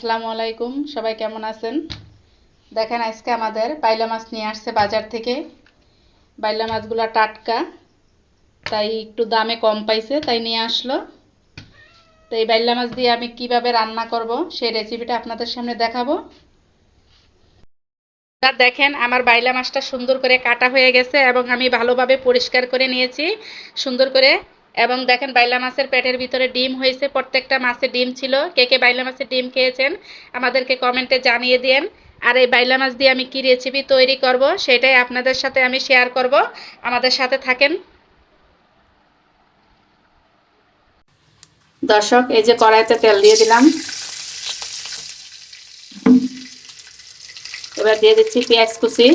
আসসালামু আলাইকুম, সবাই কেমন আছেন? দেখেন আজকে আমাদের বাইলা মাছ নিয়ে আসছে বাজার থেকে। বাইলা মাছগুলো টাটকা, তাই একটু দামে কম পাইছে, তাই নিয়ে আসলো। তো এই বাইলা মাছ দিয়ে আমি কীভাবে রান্না করব, সেই রেসিপিটা আপনাদের সামনে দেখাবো। দেখেন, আমার বাইলা মাছটা সুন্দর করে কাটা হয়ে গেছে এবং আমি ভালোভাবে পরিষ্কার করে নিয়েছি। সুন্দর করে এবং দেখেন বাইলা মাছের পেটের ভিতরে ডিম হয়েছে, প্রত্যেকটা মাছে ডিম ছিল। কে কে বাইলা মাছের ডিম খেয়েছেন, আমাদেরকে কমেন্টে জানিয়ে দিন আর এই বাইলা মাছ দিয়ে আমি কি রেসিপি তৈরি করব, সেটাই আপনাদের সাথে আমি শেয়ার করব। আমাদের সাথে থাকেন। দর্শক, এই যে কড়াইতে তেল দিয়ে দিলাম। এবার দিয়ে দিচ্ছি পেঁয়াজ কুচি।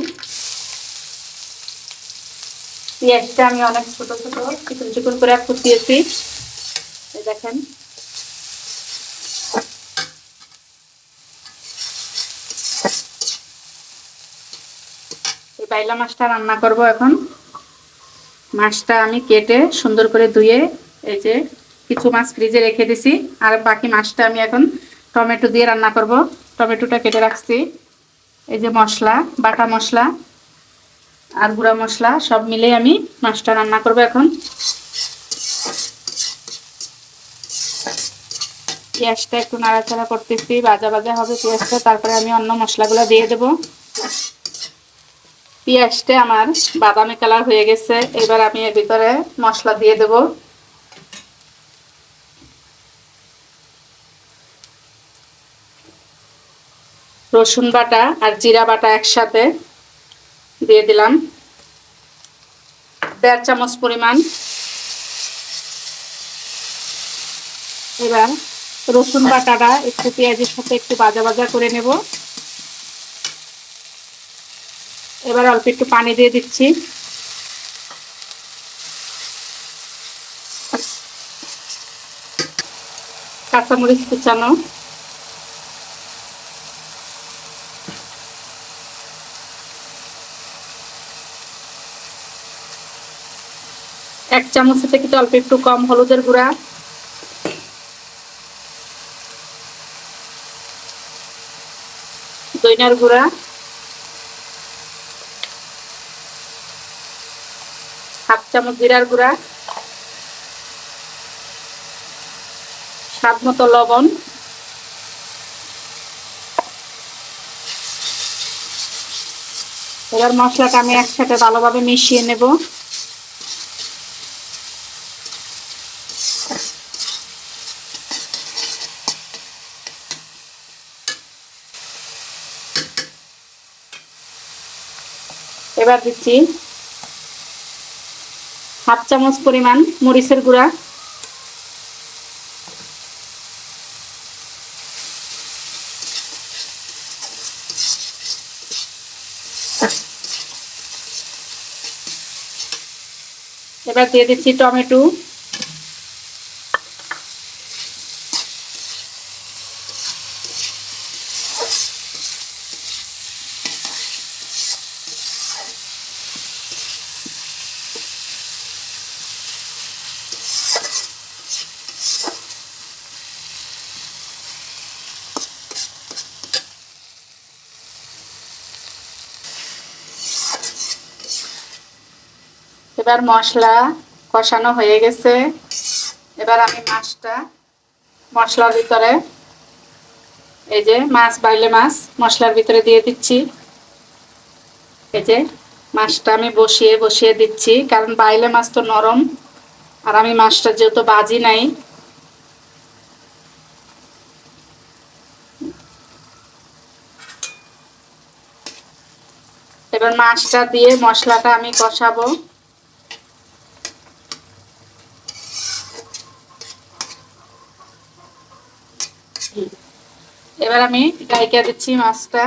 পেঁয়াজটা আমি অনেক ছোট ছোট চিকন চিকন করে এই দেখেন। এই বাইলা মাছটা রান্না করব এখন। মাছটা আমি কেটে সুন্দর করে ধুয়ে এই যে কিছু মাছ ফ্রিজে রেখে দিছি। আর বাকি মাছটা আমি এখন টমেটো দিয়ে রান্না করব। টমেটোটা কেটে রাখছি। এই যে মশলা, বাটা মশলা। আর গুঁড়া মশলা সব মিলে আমি মাছটা রান্না করব এখন। পেঁয়াজটা একটু নাড়াচাড়া করতেছি, ভাজা ভাজা হবে পেঁয়াজটা, তারপরে আমি অন্য মশলাগুলো দিয়ে দেব। পেঁয়াজটা আমার বাদামি কালার হয়ে গেছে, এবার আমি এর ভিতরে মশলা দিয়ে দেব। রসুন বাটা আর জিরা বাটা একসাথে। দিয়ে দিলাম। দেড় চামচ পরিমাণ। এবার রসুন বাটাটা একটু পেঁয়াজের সাথে একটু বাজা বাজা করে নেব। এবার অল্প একটু পানি দিয়ে দিচ্ছি। কাঁচামরিচ কুচানো। এক চামচের থেকে অল্প একটু কম হলুদের গুঁড়া। দইনার গুঁড়া। হাফ চামচ জিরার গুঁড়া। স্বাদ মতো লবণ। এবার মশলাটা আমি একসাথে ভালোভাবে মিশিয়ে নেব। এবার দিচ্ছি হাফ চামচ পরিমাণ মরিচের গুঁড়া। এবার দিয়ে দিচ্ছি টমেটো। এবার মশলা কষানো হয়ে গেছে। এবার আমি মাছটা মশলার ভিতরে, এই যে মাছ, বাইলে মাছ মশলার ভিতরে দিয়ে দিচ্ছি। এই যে মাছটা আমি বসিয়ে বসিয়ে দিচ্ছি, কারণ বাইলে মাছ তো নরম, আর আমি মাছটা যেহেতু বাজি নাই। এবার মাছটা দিয়ে মশলাটা আমি কষাবো। এবার আমি গাইকা দিচ্ছি মাছটা।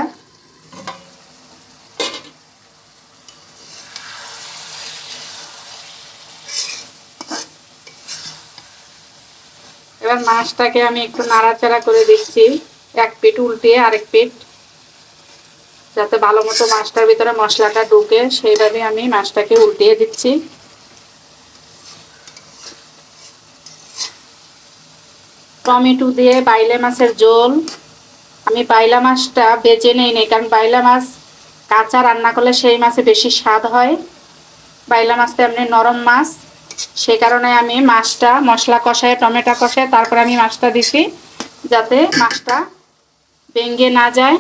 এবার মাছটাকে আমি একটু নাড়াচাড়া করে দিচ্ছি। এক পিঠ উল্টিয়ে আরেক পিঠ। যাতে ভালো মতো মাছটার ভিতরে মশলাটা ঢুকে সেইভাবে আমি মাছটাকে উল্টিয়ে দিচ্ছি। টমেটো দিয়ে বাইলা মাছের ঝোল। আমি বাইলা মাছটা বেজে নেই নেই, কারণ বাইলা মাছ কাঁচা রান্না করলে সেই মাছে বেশি স্বাদ হয়। বাইলা মাছটা এমনি নরম মাছ। সে কারণে আমি মাছটা মশলা কষায়, টমেটো কষায়, তারপর আমি মাছটা দিছি যাতে মাছটা ভেঙে না যায়।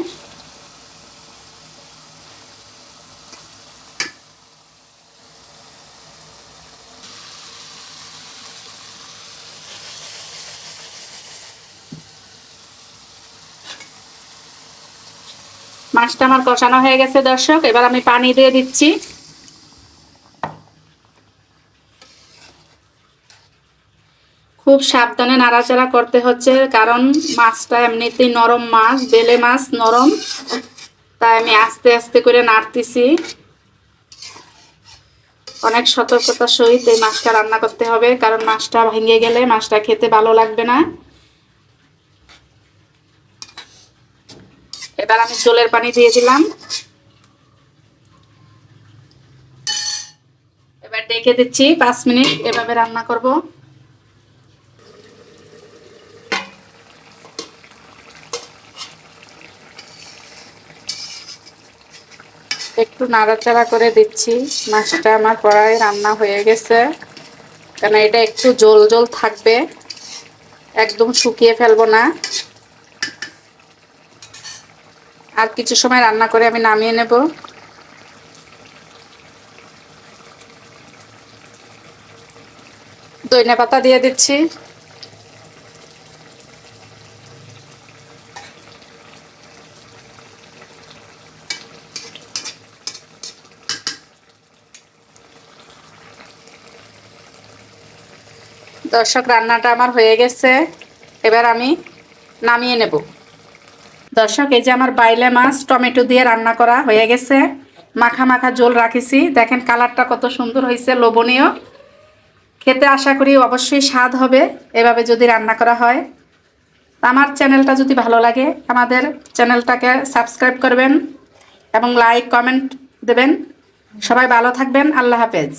মাছটা আমার কষানো হয়ে গেছে, দর্শক। এবার আমি পানি দিয়ে দিচ্ছি। খুব সাবধানে নাড়াচাড়া করতে হচ্ছে, কারণ মাছটা এমনিতেই নরম মাছ, বেলে মাছ নরম। তাই আমি আস্তে আস্তে করে নাড়তেছি। অনেক সতর্কতার সহিত এই মাছটা রান্না করতে হবে, কারণ মাছটা ভেঙে গেলে মাছটা খেতে ভালো লাগবে না। এবার আমি জলের পানি দিয়ে দিলাম। এবার ডেকে দিচ্ছি পাঁচ মিনিট, এভাবে রান্না করব। একটু নাড়াচাড়া করে দিচ্ছি। মাছটা আমার প্রায় রান্না হয়ে গেছে। কেন এটা একটু জল জল থাকবে। একদম শুকিয়ে ফেলব না। আর কিছু সময় রান্না করে আমি নামিয়ে নেব। দইনা পাতা দিয়ে দিচ্ছি। দর্শক, রান্নাটা আমার হয়ে গেছে। এবার আমি নামিয়ে নেব। দর্শক, এই যে আমার বাইলে মাছ, টমেটো দিয়ে রান্না করা হয়ে গেছে। মাখা মাখা ঝোল রাখিছি। দেখেন কালারটা কত সুন্দর হয়েছে, লোভনীয়। খেতে আশা করি অবশ্যই স্বাদ হবে, এভাবে যদি রান্না করা হয়। আমার চ্যানেলটা যদি ভালো লাগে, আমাদের চ্যানেলটাকে সাবস্ক্রাইব করবেন এবং লাইক, কমেন্ট দেবেন। সবাই ভালো থাকবেন, আল্লাহ হাফেজ।